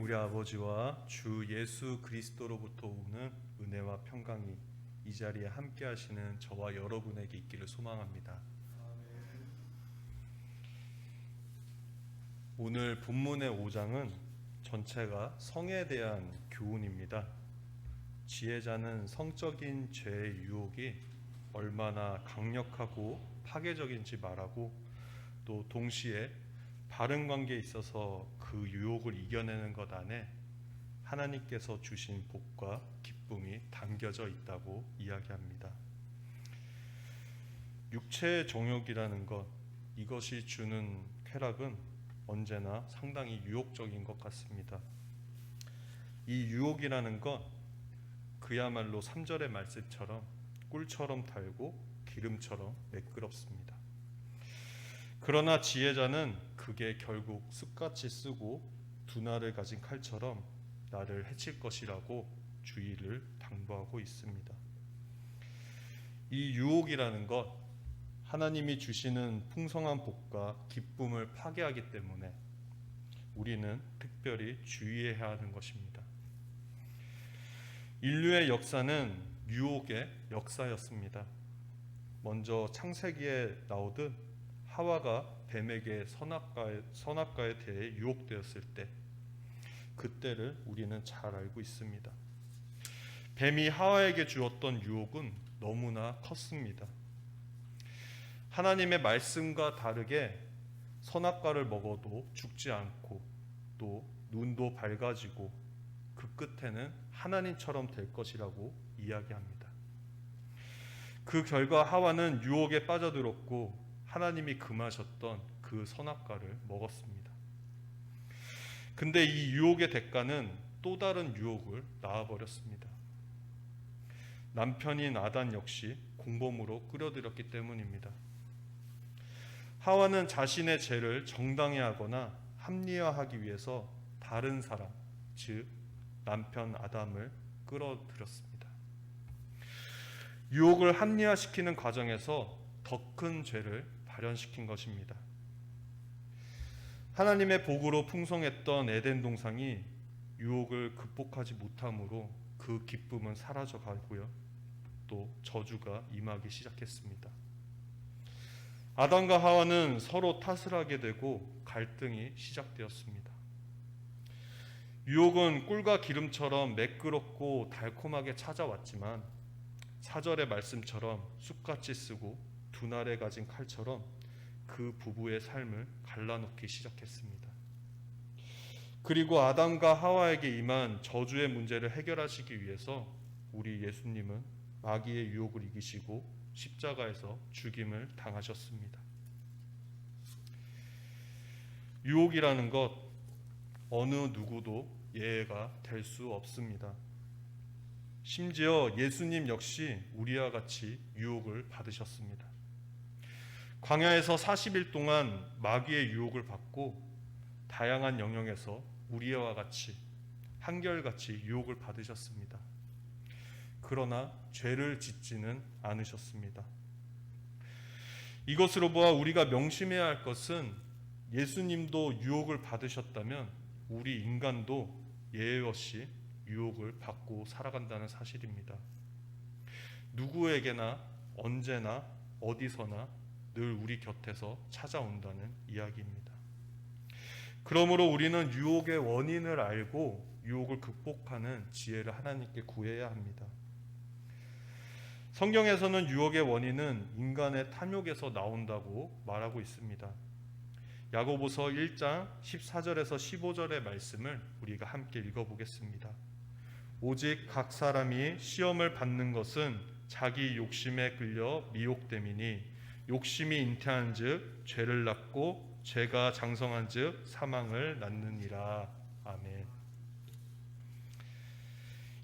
우리 아버지와 주 예수 그리스도로부터 오는 은혜와 평강이 이 자리에 함께 하시는 저와 여러분에게 있기를 소망합니다. 오늘 본문의 5장은 전체가 성에 대한 교훈입니다. 지혜자는 성적인 죄의 유혹이 얼마나 강력하고 파괴적인지 말하고 또 동시에 바른 관계에 있어서 그 유혹을 이겨내는 것 안에 하나님께서 주신 복과 기쁨이 담겨져 있다고 이야기합니다. 육체의 정욕이라는 것, 이것이 주는 쾌락은 언제나 상당히 유혹적인 것 같습니다. 이 유혹이라는 것, 그야말로 3절의 말씀처럼 꿀처럼 달고 기름처럼 매끄럽습니다. 그러나 지혜자는 그게 결국 습같이 쓰고 두날을 가진 칼처럼 나를 해칠 것이라고 주의를 당부하고 있습니다. 이 유혹이라는 것, 하나님이 주시는 풍성한 복과 기쁨을 파괴하기 때문에 우리는 특별히 주의해야 하는 것입니다. 인류의 역사는 유혹의 역사였습니다. 먼저 창세기에 나오듯 하와가 뱀에게 선악과에, 선악과에 대해 유혹되었을 때 그때를 우리는 잘 알고 있습니다. 뱀이 하와에게 주었던 유혹은 너무나 컸습니다. 하나님의 말씀과 다르게 선악과를 먹어도 죽지 않고 또 눈도 밝아지고 그 끝에는 하나님처럼 될 것이라고 이야기합니다. 그 결과 하와는 유혹에 빠져들었고 하나님이 금하셨던 그 선악과를 먹었습니다. 근데 이 유혹의 대가는 또 다른 유혹을 낳아버렸습니다. 남편인 아단 역시 공범으로 끌어들였기 때문입니다. 하와는 자신의 죄를 정당화하거나 합리화하기 위해서 다른 사람, 즉 남편 아담을 끌어들였습니다. 유혹을 합리화시키는 과정에서 더 큰 죄를 발현시킨 것입니다. 하나님의 복으로 풍성했던 에덴 동상이 유혹을 극복하지 못함으로 그 기쁨은 사라져 가고요. 또 저주가 임하기 시작했습니다. 아담과 하와는 서로 탓을 하게 되고 갈등이 시작되었습니다. 유혹은 꿀과 기름처럼 매끄럽고 달콤하게 찾아왔지만 사절의 말씀처럼 쑥같이 쓰고 두 날에 가진 칼처럼 그 부부의 삶을 갈라놓기 시작했습니다. 그리고 아담과 하와에게 임한 저주의 문제를 해결하시기 위해서 우리 예수님은 마귀의 유혹을 이기시고 십자가에서 죽임을 당하셨습니다. 유혹이라는 것 어느 누구도 예외가 될 수 없습니다. 심지어 예수님 역시 우리와 같이 유혹을 받으셨습니다. 광야에서 40일 동안 마귀의 유혹을 받고 다양한 영역에서 우리와 같이 한결같이 유혹을 받으셨습니다. 그러나 죄를 짓지는 않으셨습니다. 이것으로 보아 우리가 명심해야 할 것은 예수님도 유혹을 받으셨다면 우리 인간도 예외 없이 유혹을 받고 살아간다는 사실입니다. 누구에게나 언제나 어디서나 늘 우리 곁에서 찾아온다는 이야기입니다. 그러므로 우리는 유혹의 원인을 알고 유혹을 극복하는 지혜를 하나님께 구해야 합니다. 성경에서는 유혹의 원인은 인간의 탐욕에서 나온다고 말하고 있습니다. 야고보서 1장 14절에서 15절의 말씀을 우리가 함께 읽어보겠습니다. 오직 각 사람이 시험을 받는 것은 자기 욕심에 끌려 미혹됨이니 욕심이 잉태한즉 죄를 낳고 죄가 장성한즉 사망을 낳느니라. 아멘.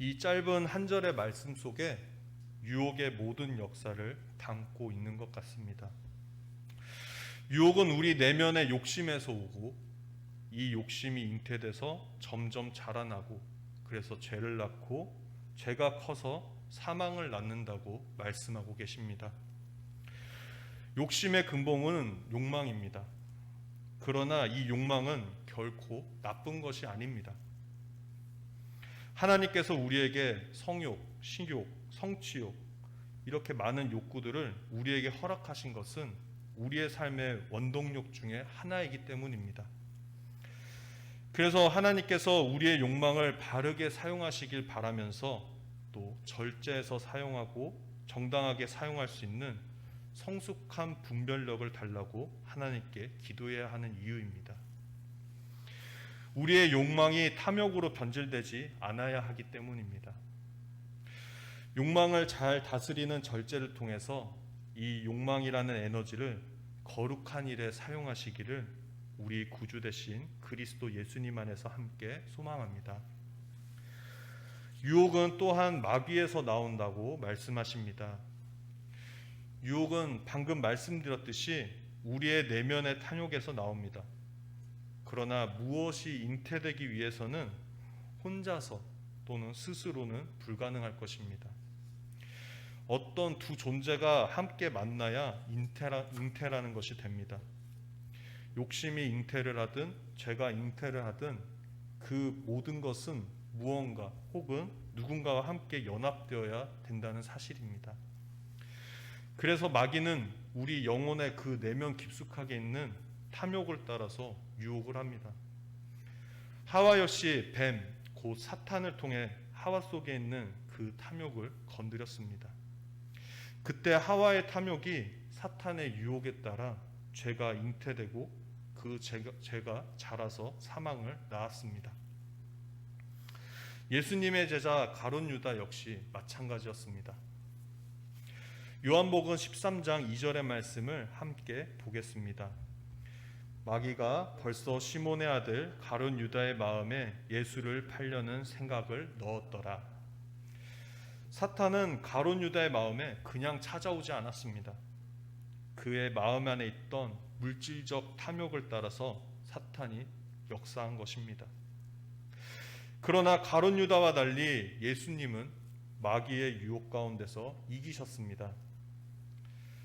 이 짧은 한 절의 말씀 속에 유혹의 모든 역사를 담고 있는 것 같습니다. 유혹은 우리 내면의 욕심에서 오고 이 욕심이 잉태돼서 점점 자라나고 그래서 죄를 낳고 죄가 커서 사망을 낳는다고 말씀하고 계십니다. 욕심의 근본은 욕망입니다. 그러나 이 욕망은 결코 나쁜 것이 아닙니다. 하나님께서 우리에게 성욕, 식욕, 성취욕 이렇게 많은 욕구들을 우리에게 허락하신 것은 우리의 삶의 원동력 중에 하나이기 때문입니다. 그래서 하나님께서 우리의 욕망을 바르게 사용하시길 바라면서 또 절제해서 사용하고 정당하게 사용할 수 있는 성숙한 분별력을 달라고 하나님께 기도해야 하는 이유입니다. 우리의 욕망이 탐욕으로 변질되지 않아야 하기 때문입니다. 욕망을 잘 다스리는 절제를 통해서 이 욕망이라는 에너지를 거룩한 일에 사용하시기를 우리 구주 대신 그리스도 예수님 안에서 함께 소망합니다. 유혹은 또한 마귀에서 나온다고 말씀하십니다. 유혹은 방금 말씀드렸듯이 우리의 내면의 탐욕에서 나옵니다. 그러나 무엇이 잉태되기 위해서는 혼자서 또는 스스로는 불가능할 것입니다. 어떤 두 존재가 함께 만나야 잉태라, 잉태라는 것이 됩니다. 욕심이 잉태를 하든 죄가 잉태를 하든 그 모든 것은 무언가 혹은 누군가와 함께 연합되어야 된다는 사실입니다. 그래서 마귀는 우리 영혼의 그 내면 깊숙하게 있는 탐욕을 따라서 유혹을 합니다. 하와 역시 뱀, 곧 사탄을 통해 하와 속에 있는 그 탐욕을 건드렸습니다. 그때 하와의 탐욕이 사탄의 유혹에 따라 죄가 잉태되고 그 죄가, 죄가 자라서 사망을 낳았습니다. 예수님의 제자 가론 유다 역시 마찬가지였습니다. 요한복음 13장 2절의 말씀을 함께 보겠습니다. 마귀가 벌써 시몬의 아들 가론 유다의 마음에 예수를 팔려는 생각을 넣었더라. 사탄은 가론 유다의 마음에 그냥 찾아오지 않았습니다. 그의 마음 안에 있던 물질적 탐욕을 따라서 사탄이 역사한 것입니다. 그러나 가론 유다와 달리 예수님은 마귀의 유혹 가운데서 이기셨습니다.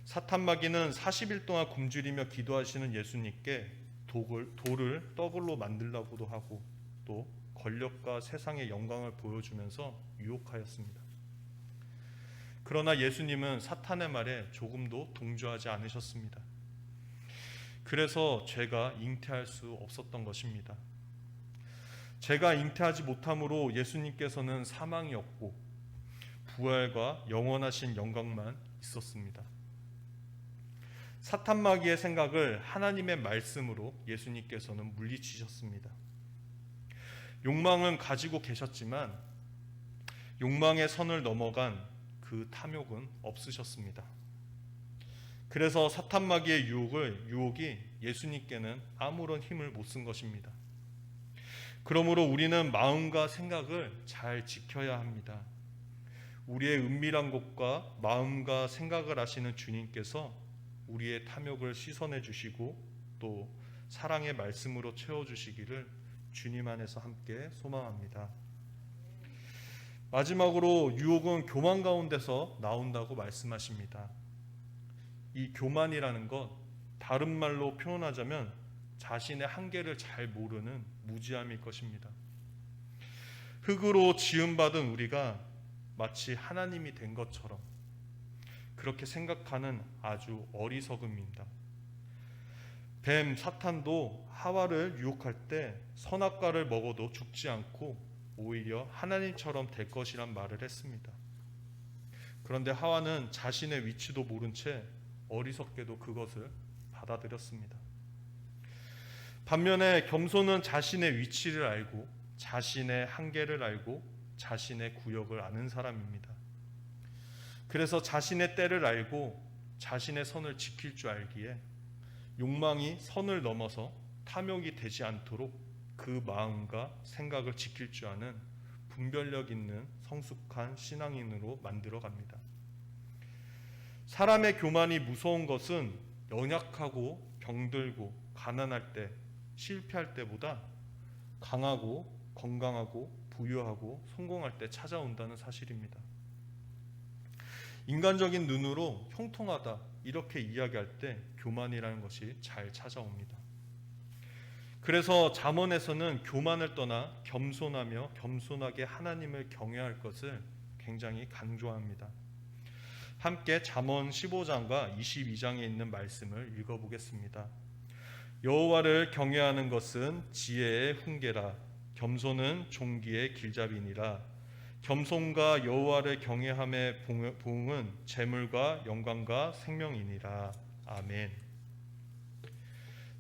사탄 마귀는 40일 동안 굶주리며 기도하시는 예수님께 독을, 돌을 떡으로 만들라고도 하고 또 권력과 세상의 영광을 보여주면서 유혹하였습니다. 그러나 예수님은 사탄의 말에 조금도 동조하지 않으셨습니다. 그래서 죄가 잉태할 수 없었던 것입니다. 죄가 잉태하지 못함으로 예수님께서는 사망이 없고 부활과 영원하신 영광만 있었습니다. 사탄 마귀의 생각을 하나님의 말씀으로 예수님께서는 물리치셨습니다. 욕망은 가지고 계셨지만 욕망의 선을 넘어간 그 탐욕은 없으셨습니다. 그래서 사탄 마귀의 유혹을 유혹이 예수님께는 아무런 힘을 못 쓴 것입니다. 그러므로 우리는 마음과 생각을 잘 지켜야 합니다. 우리의 은밀한 곳과 마음과 생각을 아시는 주님께서 우리의 탐욕을 씻어내 주시고 또 사랑의 말씀으로 채워 주시기를 주님 안에서 함께 소망합니다. 마지막으로 유혹은 교만 가운데서 나온다고 말씀하십니다. 이 교만이라는 것 다른 말로 표현하자면 자신의 한계를 잘 모르는 무지함일 것입니다. 흙으로 지음받은 우리가 마치 하나님이 된 것처럼 그렇게 생각하는 아주 어리석음입니다. 뱀 사탄도 하와를 유혹할 때 선악과를 먹어도 죽지 않고 오히려 하나님처럼 될 것이란 말을 했습니다. 그런데 하와는 자신의 위치도 모른 채 어리석게도 그것을 받아들였습니다. 반면에 겸손은 자신의 위치를 알고 자신의 한계를 알고 자신의 구역을 아는 사람입니다. 그래서 자신의 때를 알고 자신의 선을 지킬 줄 알기에 욕망이 선을 넘어서 탐욕이 되지 않도록 그 마음과 생각을 지킬 줄 아는 분별력 있는 성숙한 신앙인으로 만들어 갑니다. 사람의 교만이 무서운 것은 연약하고 병들고 가난할 때 실패할 때보다 강하고 건강하고 부유하고 성공할 때 찾아온다는 사실입니다. 인간적인 눈으로 형통하다 이렇게 이야기할 때 교만이라는 것이 잘 찾아옵니다. 그래서 잠언에서는 교만을 떠나 겸손하며 겸손하게 하나님을 경외할 것을 굉장히 강조합니다. 함께 잠언 15장과 22장에 있는 말씀을 읽어보겠습니다. 여호와를 경외하는 것은 지혜의 훈계라 겸손은 종기의 길잡이니라 겸손과 여호와를 경외함의 보응은 재물과 영광과 생명이니라 아멘.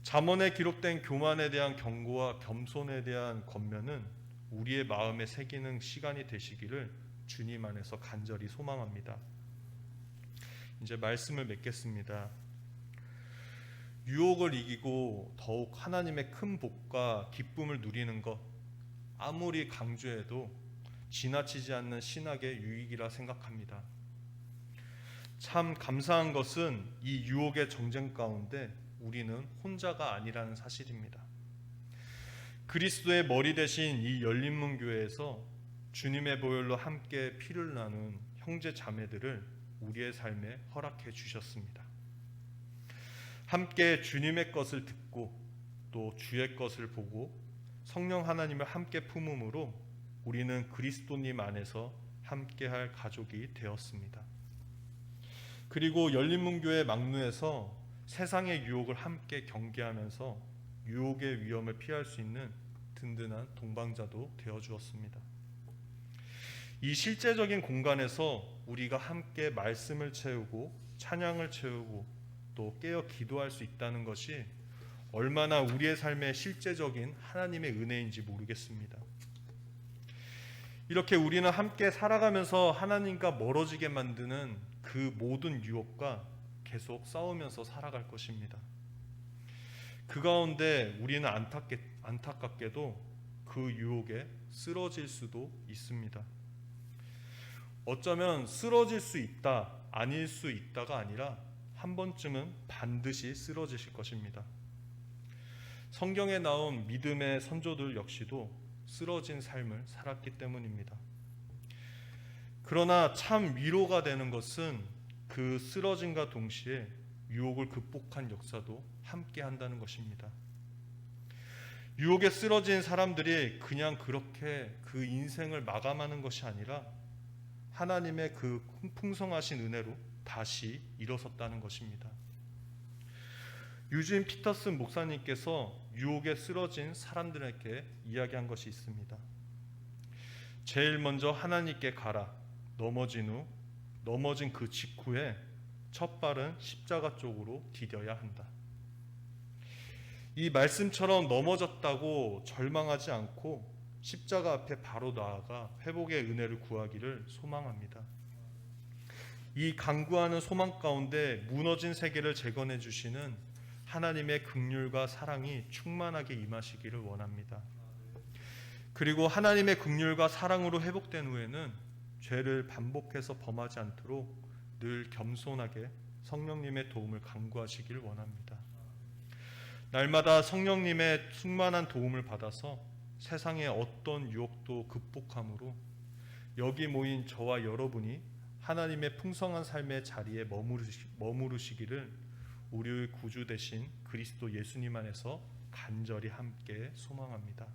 잠언에 기록된 교만에 대한 경고와 겸손에 대한 권면은 우리의 마음에 새기는 시간이 되시기를 주님 안에서 간절히 소망합니다. 이제 말씀을 맺겠습니다. 유혹을 이기고 더욱 하나님의 큰 복과 기쁨을 누리는 것 아무리 강조해도 지나치지 않는 신학의 유익이라 생각합니다. 참 감사한 것은 이 유혹의 정쟁 가운데 우리는 혼자가 아니라는 사실입니다. 그리스도의 머리 대신 이 열린문 교회에서 주님의 보혈로 함께 피를 나눈 형제 자매들을 우리의 삶에 허락해 주셨습니다. 함께 주님의 것을 듣고 또 주의 것을 보고 성령 하나님을 함께 품음으로 우리는 그리스도님 안에서 함께할 가족이 되었습니다. 그리고 열린문교회 막루에서 세상의 유혹을 함께 경계하면서 유혹의 위험을 피할 수 있는 든든한 동방자도 되어 주었습니다. 이 실제적인 공간에서 우리가 함께 말씀을 채우고 찬양을 채우고 또 깨어 기도할 수 있다는 것이 얼마나 우리의 삶의 실제적인 하나님의 은혜인지 모르겠습니다. 이렇게 우리는 함께 살아가면서 하나님과 멀어지게 만드는 그 모든 유혹과 계속 싸우면서 살아갈 것입니다. 그 가운데 우리는 안타깝게, 안타깝게도 그 유혹에 쓰러질 수도 있습니다. 어쩌면 쓰러질 수 있다, 아닐 수 있다가 아니라 한 번쯤은 반드시 쓰러지실 것입니다. 성경에 나온 믿음의 선조들 역시도 쓰러진 삶을 살았기 때문입니다. 그러나 참 위로가 되는 것은 그 쓰러짐과 동시에 유혹을 극복한 역사도 함께 한다는 것입니다. 유혹에 쓰러진 사람들이 그냥 그렇게 그 인생을 마감하는 것이 아니라 하나님의 그 풍성하신 은혜로 다시 일어섰다는 것입니다. 유진 피터슨 목사님께서 유혹에 쓰러진 사람들에게 이야기한 것이 있습니다. 제일 먼저 하나님께 가라. 넘어진 후 넘어진 그 직후에 첫 발은 십자가 쪽으로 디뎌야 한다. 이 말씀처럼 넘어졌다고 절망하지 않고 십자가 앞에 바로 나아가 회복의 은혜를 구하기를 소망합니다. 이 강구하는 소망 가운데 무너진 세계를 재건해 주시는 하나님의 극률과 사랑이 충만하게 임하시기를 원합니다. 그리고 하나님의 극률과 사랑으로 회복된 후에는 죄를 반복해서 범하지 않도록 늘 겸손하게 성령님의 도움을 간구하시길 원합니다. 날마다 성령님의 충만한 도움을 받아서 세상의 어떤 유혹도 극복함으로 여기 모인 저와 여러분이 하나님의 풍성한 삶의 자리에 머무르시, 기를 우리의 구주 되신 그리스도 예수님 안에서 간절히 함께 소망합니다.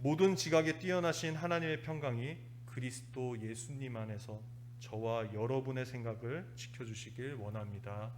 모든 지각에 뛰어나신 하나님의 평강이 그리스도 예수님 안에서 저와 여러분의 생각을 지켜주시길 원합니다.